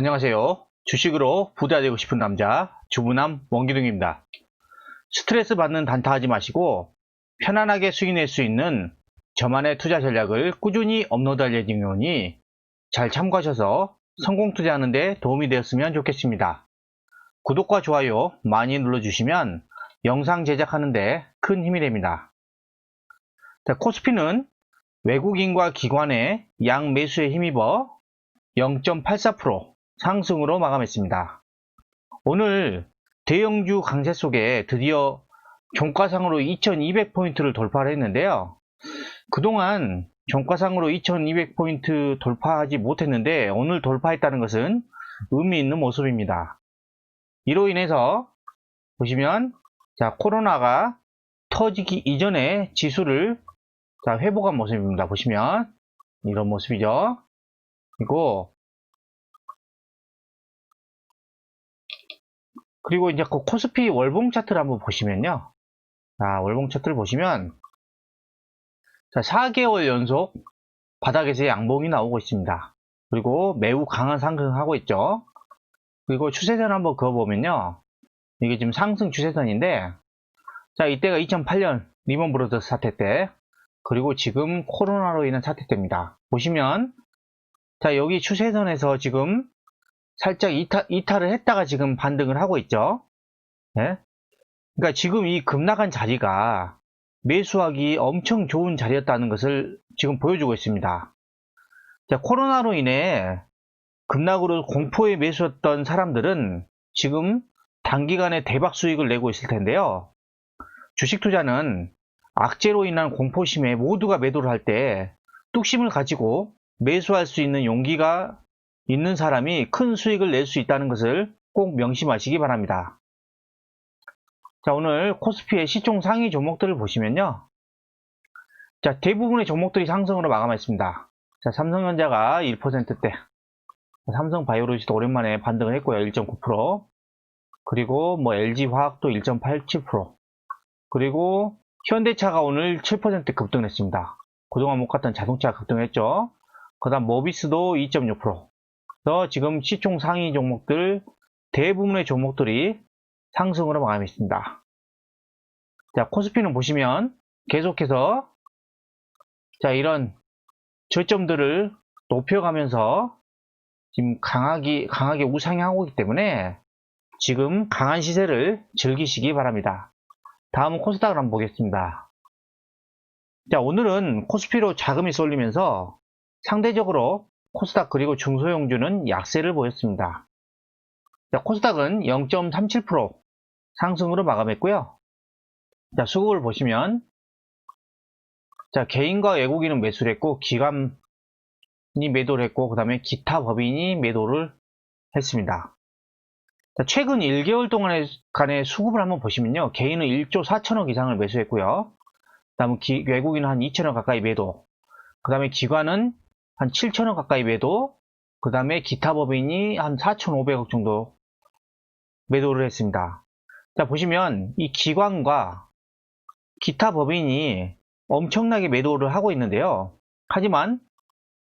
안녕하세요. 주식으로 부자 되고 싶은 남자 주부남 원기둥입니다. 스트레스 받는 단타하지 마시고 편안하게 수익 낼 수 있는 저만의 투자 전략을 꾸준히 업로드할 예정이오니 잘 참고하셔서 성공 투자하는 데 도움이 되었으면 좋겠습니다. 구독과 좋아요 많이 눌러주시면 영상 제작하는 데 큰 힘이 됩니다. 자, 코스피는 외국인과 기관의 양 매수에 힘입어 0.84% 상승으로 마감했습니다. 오늘 대형주 강세 속에 드디어 종가상으로 2200포인트를 돌파를 했는데요. 그동안 종가상으로 2200포인트 돌파하지 못했는데 오늘 돌파했다는 것은 의미 있는 모습입니다. 이로 인해서 보시면 자 코로나가 터지기 이전에 지수를 자 회복한 모습입니다. 보시면 이런 모습이죠. 그리고 그리고 이제 그 코스피 월봉 차트를 한번 보시면요. 자, 월봉 차트를 보시면 자, 4개월 연속 바닥에서 양봉이 나오고 있습니다. 그리고 매우 강한 상승을 하고 있죠. 그리고 추세선 한번 그어보면요. 이게 지금 상승 추세선인데 자, 이때가 2008년 리먼 브로더스 사태 때 그리고 지금 코로나로 인한 사태 때입니다. 보시면 자, 여기 추세선에서 지금 살짝 이탈, 이탈을 했다가 지금 반등을 하고 있죠. 예? 그러니까 지금 이 급락한 자리가 매수하기 엄청 좋은 자리였다는 것을 지금 보여주고 있습니다. 자, 코로나로 인해 급락으로 공포에 매수했던 사람들은 지금 단기간에 대박 수익을 내고 있을 텐데요. 주식 투자는 악재로 인한 공포심에 모두가 매도를 할 때 뚝심을 가지고 매수할 수 있는 용기가 있는 사람이 큰 수익을 낼 수 있다는 것을 꼭 명심하시기 바랍니다. 자, 오늘 코스피의 시총 상위 종목들을 보시면요. 자, 대부분의 종목들이 상승으로 마감했습니다. 자, 삼성전자가 1%대, 삼성바이오로직도 오랜만에 반등을 했고요. 1.9%. 그리고 뭐 LG화학도 1.87%. 그리고 현대차가 오늘 7% 급등했습니다. 그동안 못 갔던 자동차 급등했죠. 그 다음 모비스도 2.6%. 그래서 지금 시총 상위 종목들 대부분의 종목들이 상승으로 마감했습니다. 자, 코스피는 보시면 계속해서 자, 이런 저점들을 높여가면서 지금 강하게, 강하게 우상향하고 있기 때문에 지금 강한 시세를 즐기시기 바랍니다. 다음은 코스닥을 한번 보겠습니다. 자, 오늘은 코스피로 자금이 쏠리면서 상대적으로 코스닥 그리고 중소형주는 약세를 보였습니다. 자, 코스닥은 0.37% 상승으로 마감했고요. 자, 수급을 보시면 자, 개인과 외국인은 매수를 했고 기관이 매도를 했고 그 다음에 기타 법인이 매도를 했습니다. 자, 최근 1개월 동안의 수급을 한번 보시면요. 개인은 1조 4천억 이상을 매수했고요. 그 다음에 외국인은 한 2천억 가까이 매도. 그 다음에 기관은 한 7천원 가까이 매도, 그 다음에 기타 법인이 한 4,500억 정도 매도를 했습니다. 자, 보시면 이 기관과 기타 법인이 엄청나게 매도를 하고 있는데요. 하지만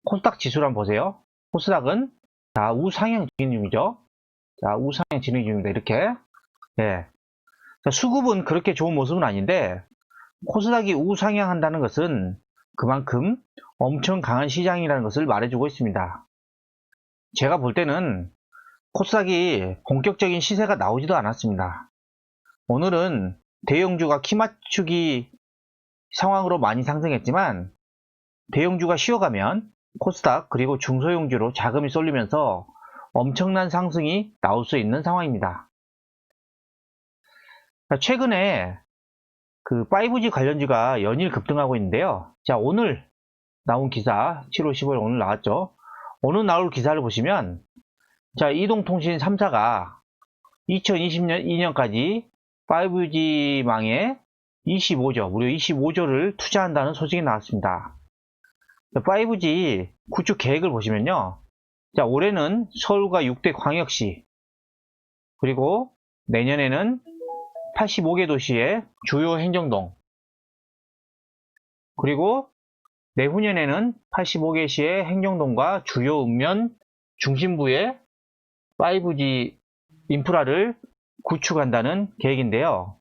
코스닥 지수를 한번 보세요. 코스닥은 자, 우상향 진행 중이죠. 자, 우상향 진행 중입니다. 이렇게. 예. 자, 수급은 그렇게 좋은 모습은 아닌데 코스닥이 우상향 한다는 것은 그만큼 엄청 강한 시장이라는 것을 말해주고 있습니다. 제가 볼 때는 코스닥이 본격적인 시세가 나오지도 않았습니다. 오늘은 대형주가 키 맞추기 상황으로 많이 상승했지만 대형주가 쉬어가면 코스닥 그리고 중소형주로 자금이 쏠리면서 엄청난 상승이 나올 수 있는 상황입니다. 최근에 그 5G 관련주가 연일 급등하고 있는데요. 자, 오늘 나온 기사, 7월 15일 오늘 나왔죠. 오늘 나올 기사를 보시면, 자, 이동통신 3사가 2020년 2년까지 5G망에 25조, 무려 25조를 투자한다는 소식이 나왔습니다. 5G 구축 계획을 보시면요. 자, 올해는 서울과 6대 광역시, 그리고 내년에는 85개 도시의 주요 행정동 그리고 내후년에는 85개 시의 행정동과 주요 읍면 중심부의 5G 인프라를 구축한다는 계획인데요.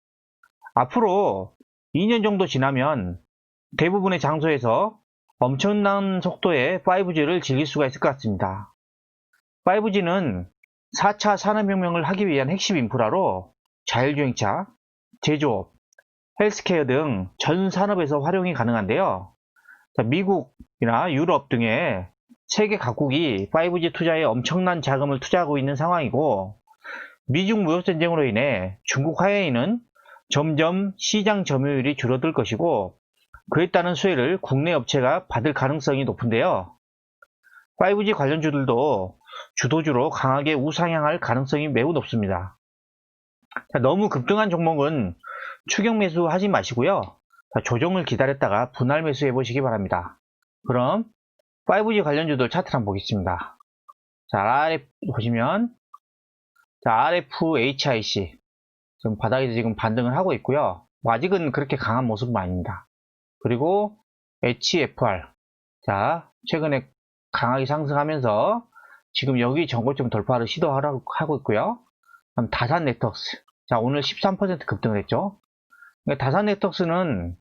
앞으로 2년 정도 지나면 대부분의 장소에서 엄청난 속도의 5G를 즐길 수가 있을 것 같습니다. 5G는 4차 산업혁명을 하기 위한 핵심 인프라로 자율주행차, 제조업, 헬스케어 등 전 산업에서 활용이 가능한데요. 자, 미국이나 유럽 등의 세계 각국이 5G 투자에 엄청난 자금을 투자하고 있는 상황이고 미중 무역 전쟁으로 인해 중국 화웨이는 점점 시장 점유율이 줄어들 것이고 그에 따른 수혜를 국내 업체가 받을 가능성이 높은데요. 5G 관련주들도 주도주로 강하게 우상향할 가능성이 매우 높습니다. 자, 너무 급등한 종목은 추격 매수 하지 마시고요. 자, 조정을 기다렸다가 분할 매수 해 보시기 바랍니다. 그럼 5G 관련주들 차트 한번 보겠습니다. 자, RF 보시면 자, RFHIC 지금 바닥에서 지금 반등을 하고 있고요. 뭐 아직은 그렇게 강한 모습은 아닙니다. 그리고 HFR 자, 최근에 강하게 상승하면서 지금 여기 전고점 돌파를 시도하고 하고 있고요. 그럼 다산 네트워크스 자, 오늘 13% 급등을 했죠. 다산 네트워크스는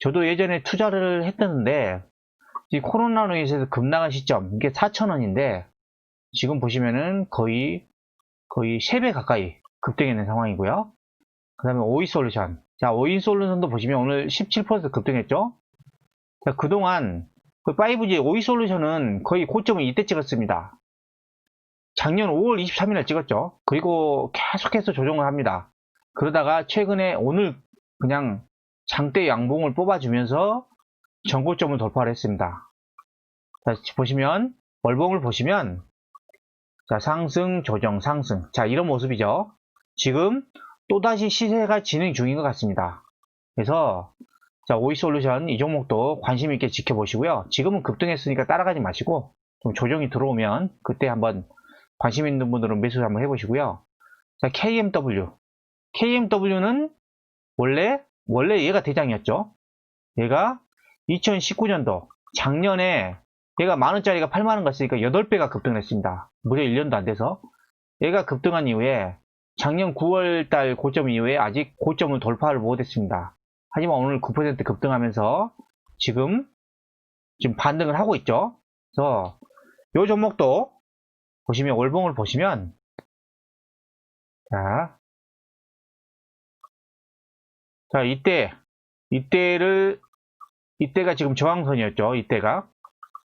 저도 예전에 투자를 했었는데 이 코로나로 인해서 급락한 시점 이게 4,000원인데 지금 보시면은 거의 거의 3배 가까이 급등했는 상황이고요. 그 다음에 오이솔루션 자 오이솔루션도 보시면 오늘 17% 급등했죠. 자, 그동안 그 5G 오이솔루션은 거의 고점을 이때 찍었습니다. 작년 5월 23일에 찍었죠. 그리고 계속해서 조정을 합니다. 그러다가 최근에 오늘 그냥 장대 양봉을 뽑아주면서 전고점을 돌파를 했습니다. 자, 보시면, 월봉을 보시면, 자, 상승, 조정, 상승. 자, 이런 모습이죠. 지금 또다시 시세가 진행 중인 것 같습니다. 그래서, 자, 오이솔루션 이 종목도 관심 있게 지켜보시고요. 지금은 급등했으니까 따라가지 마시고, 좀 조정이 들어오면, 그때 한번 관심 있는 분들은 매수 한번 해보시고요. 자, KMW. KMW는 원래, 원래 얘가 대장이었죠. 얘가 2019년도 작년에 얘가 만원짜리가 8만원 갔으니까 8배가 급등했습니다. 무려 1년도 안 돼서. 얘가 급등한 이후에 작년 9월달 고점 이후에 아직 고점을 돌파를 못했습니다. 하지만 오늘 9% 급등하면서 지금 지금 반등을 하고 있죠. 그래서 이 종목도 보시면 월봉을 보시면 자, 자 이때 이때를 이때가 지금 저항선이었죠. 이때가.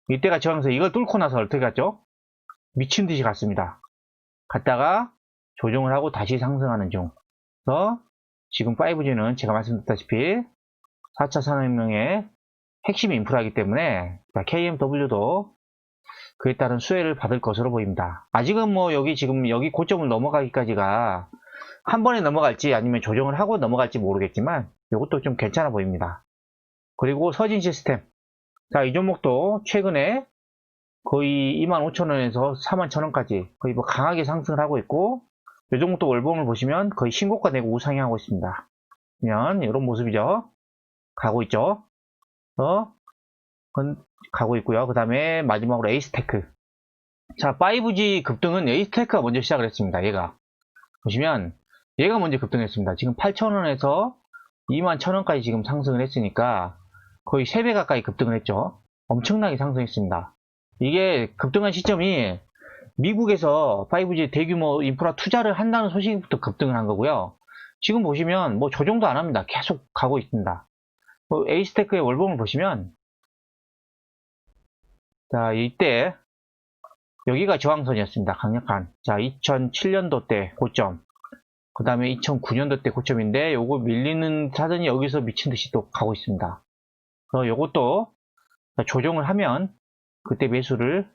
이때가 저항선. 이걸 뚫고 나서 어떻게 갔죠? 미친 듯이 갔습니다. 갔다가 조정을 하고 다시 상승하는 중. 그래서 지금 5G는 제가 말씀드렸다시피 4차 산업혁명의 핵심 인프라이기 때문에 KMW도 그에 따른 수혜를 받을 것으로 보입니다. 아직은 뭐 여기 지금 여기 고점을 넘어가기까지가 한 번에 넘어갈지 아니면 조정을 하고 넘어갈지 모르겠지만 이것도 좀 괜찮아 보입니다. 그리고 서진 시스템. 자, 이 종목도 최근에 거의 25,000원에서 41,000원까지 거의 뭐 강하게 상승을 하고 있고, 이 종목도 월봉을 보시면 거의 신고가 되고 우상향하고 있습니다. 그러면 이런 모습이죠. 가고 있죠. 어, 가고 있고요. 그 다음에 마지막으로 에이스테크. 자, 5G 급등은 에이스테크가 먼저 시작을 했습니다. 얘가. 보시면 얘가 먼저 급등했습니다. 지금 8,000원에서 21,000원까지 지금 상승을 했으니까 거의 3배 가까이 급등을 했죠. 엄청나게 상승했습니다. 이게 급등한 시점이 미국에서 5G 대규모 인프라 투자를 한다는 소식부터 급등을 한 거고요. 지금 보시면 뭐 조정도 안 합니다. 계속 가고 있습니다. 뭐 에이스테크의 월봉을 보시면 자 이때 여기가 저항선이었습니다. 강력한 자 2007년도 때 고점 그 다음에 2009년도 때 고점인데 요거 밀리는 사전이 여기서 미친 듯이 또 가고 있습니다. 그래서 요것도 조정을 하면 그때 매수를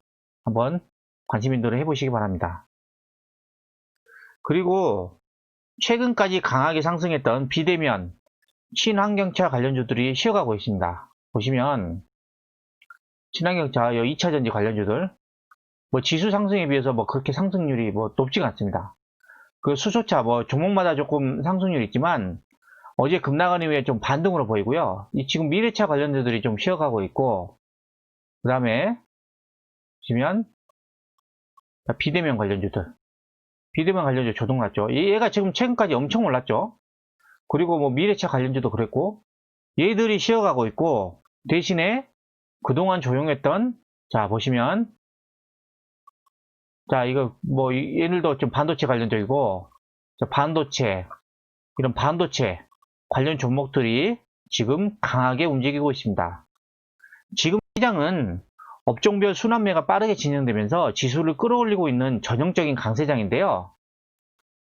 한번 관심 인도를 해보시기 바랍니다. 그리고 최근까지 강하게 상승했던 비대면 친환경차 관련주들이 쉬어가고 있습니다. 보시면 친환경차 2차전지 관련 주들 뭐 지수 상승에 비해서 뭐 그렇게 상승률이 뭐 높지가 않습니다. 그 수소차 뭐 종목마다 조금 상승률이 있지만 어제 급락한 이후에 좀 반등으로 보이고요. 이 지금 미래차 관련주들이 좀 쉬어가고 있고, 그 다음에 보시면 비대면 관련주들 비대면 관련주 조동 났죠. 얘가 지금 최근까지 엄청 올랐죠. 그리고 뭐 미래차 관련주도 그랬고 얘들이 쉬어가고 있고 대신에 그동안 조용했던 자 보시면 자 이거 뭐 이- 얘들도 좀 반도체 관련적이고 자, 반도체 이런 반도체 관련 종목들이 지금 강하게 움직이고 있습니다. 지금 시장은 업종별 순환매가 빠르게 진행되면서 지수를 끌어올리고 있는 전형적인 강세장인데요.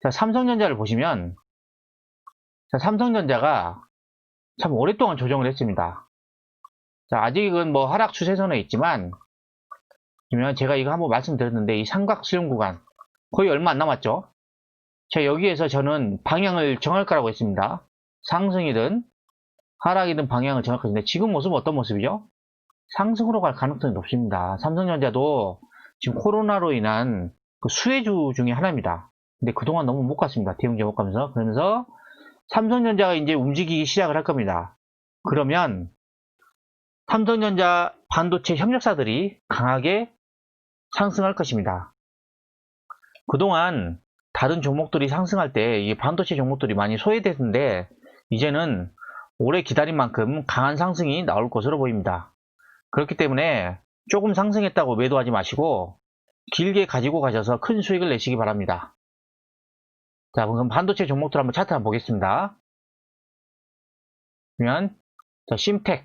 자, 삼성전자를 보시면 자, 삼성전자가 참 오랫동안 조정을 했습니다. 자, 아직은 뭐 하락 추세선에 있지만 그러면 제가 이거 한번 말씀드렸는데 이 삼각 수렴 구간 거의 얼마 안 남았죠. 자, 여기에서 저는 방향을 정할 거라고 했습니다. 상승이든 하락이든 방향을 정할 것인데 지금 모습은 어떤 모습이죠? 상승으로 갈 가능성이 높습니다. 삼성전자도 지금 코로나로 인한 그 수혜주 중에 하나입니다. 근데 그동안 너무 못 갔습니다. 대형제 못 가면서. 그러면서 삼성전자가 이제 움직이기 시작을 할 겁니다. 그러면 삼성전자 반도체 협력사들이 강하게 상승할 것입니다. 그동안 다른 종목들이 상승할 때 이 반도체 종목들이 많이 소외됐는데 이제는 오래 기다린 만큼 강한 상승이 나올 것으로 보입니다. 그렇기 때문에 조금 상승했다고 매도하지 마시고 길게 가지고 가셔서 큰 수익을 내시기 바랍니다. 자, 그럼 반도체 종목들 한번 차트 한번 보겠습니다. 그러면 자, 심텍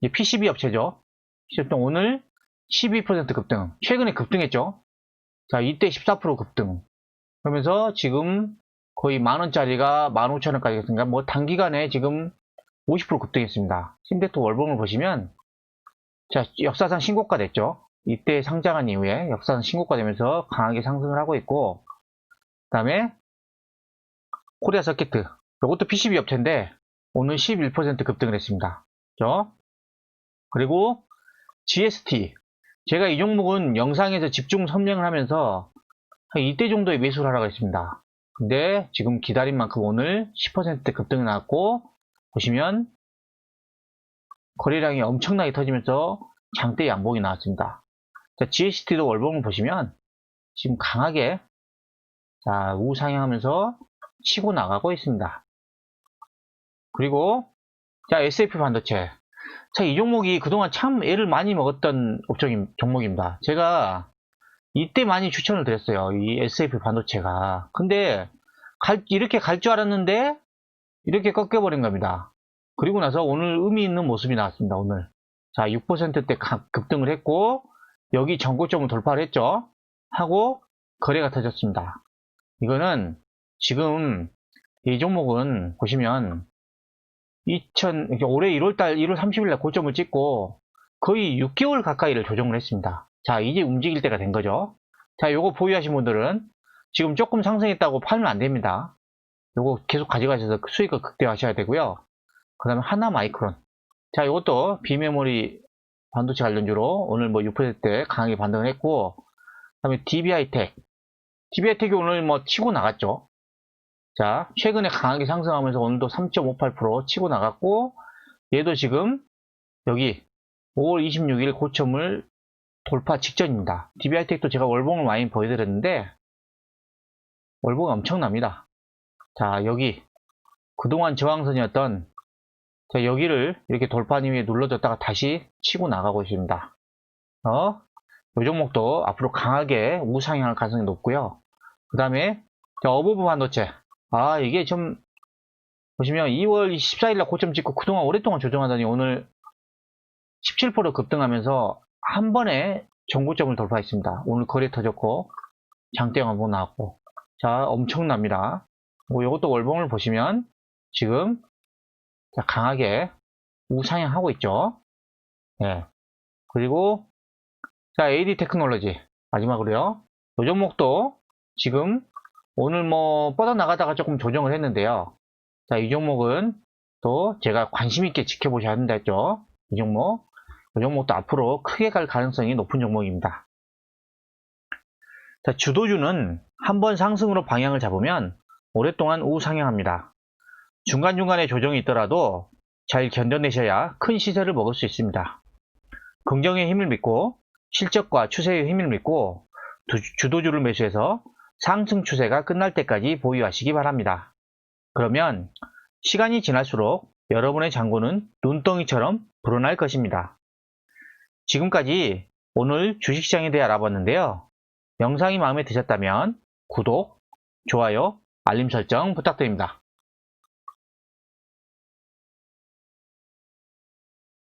이제 PCB 업체죠. 실종 오늘 12% 급등. 최근에 급등했죠. 자, 이때 14% 급등. 그러면서 지금 거의 만원짜리가 15,000원까지 갔으니까 뭐 단기간에 지금 50% 급등했습니다. 심텍도 월봉을 보시면 자, 역사상 신고가 됐죠. 이때 상장한 이후에 역사상 신고가 되면서 강하게 상승을 하고 있고, 그 다음에 코리아 서키트. 이것도 PCB 업체인데, 오늘 11% 급등을 했습니다. 그죠? 그리고 GST. 제가 이 종목은 영상에서 집중 선명을 하면서 한 이때 정도에 매수를 하라고 했습니다. 근데 지금 기다린 만큼 오늘 10% 급등이 나왔고, 보시면 거래량이 엄청나게 터지면서 장대 양봉이 나왔습니다. 자, GST도 월봉을 보시면 지금 강하게 자, 우상향하면서 치고 나가고 있습니다. 그리고 자, SF 반도체. 자, 이 종목이 그동안 참 애를 많이 먹었던 업종 종목입니다. 제가 이때 많이 추천을 드렸어요. 이 SF 반도체가. 근데 갈- 이렇게 갈 줄 알았는데 이렇게 꺾여버린 겁니다. 그리고 나서 오늘 의미 있는 모습이 나왔습니다. 오늘. 자, 6%대 급등을 했고 여기 전고점을 돌파를 했죠. 하고 거래가 터졌습니다. 이거는 지금 이 종목은 보시면 2000 이렇게 올해 1월달 1월 30일 날 고점을 찍고 거의 6개월 가까이를 조정을 했습니다. 자, 이제 움직일 때가 된 거죠. 자, 요거 보유하신 분들은 지금 조금 상승했다고 팔면 안 됩니다. 요거 계속 가져가셔서 수익을 극대화하셔야 되고요. 그 다음에 하나 마이크론. 자, 이것도 비메모리 반도체 관련주로 오늘 뭐 6%대 강하게 반등을 했고, 그 다음에 DBI텍. DBI텍이 오늘 뭐 치고 나갔죠. 자, 최근에 강하게 상승하면서 오늘도 3.58% 치고 나갔고, 얘도 지금 여기 5월 26일 고점을 돌파 직전입니다. DBI텍도 제가 월봉을 많이 보여드렸는데, 월봉이 엄청납니다. 자, 여기 그동안 저항선이었던 자, 여기를 이렇게 돌파 이후에 눌러줬다가 다시 치고 나가고 있습니다. 어? 이 종목도 앞으로 강하게 우상향할 가능성이 높고요. 그 다음에 어부부 반도체. 아, 이게 좀 보시면 2월 14일날 고점 찍고 그동안 오랫동안 조정하더니 오늘 17% 급등하면서 한 번에 전고점을 돌파했습니다. 오늘 거래 터졌고 장대형 한번 나왔고 자 엄청납니다. 뭐 이것도 월봉을 보시면 지금 자, 강하게 우상향하고 있죠. 예. 그리고 자 AD 테크놀로지 마지막으로요. 이 종목도 지금 오늘 뭐 뻗어나가다가 조금 조정을 했는데요. 자, 이 종목은 또 제가 관심 있게 지켜보셔야 한다 했죠. 이 종목. 이 종목도 앞으로 크게 갈 가능성이 높은 종목입니다. 자, 주도주는 한 번 상승으로 방향을 잡으면 오랫동안 우상향합니다. 중간중간에 조정이 있더라도 잘 견뎌내셔야 큰 시세를 먹을 수 있습니다. 긍정의 힘을 믿고 실적과 추세의 힘을 믿고 두- 주도주를 매수해서 상승 추세가 끝날 때까지 보유하시기 바랍니다. 그러면 시간이 지날수록 여러분의 잔고는 눈덩이처럼 불어날 것입니다. 지금까지 오늘 주식시장에 대해 알아봤는데요. 영상이 마음에 드셨다면 구독, 좋아요, 알림 설정 부탁드립니다.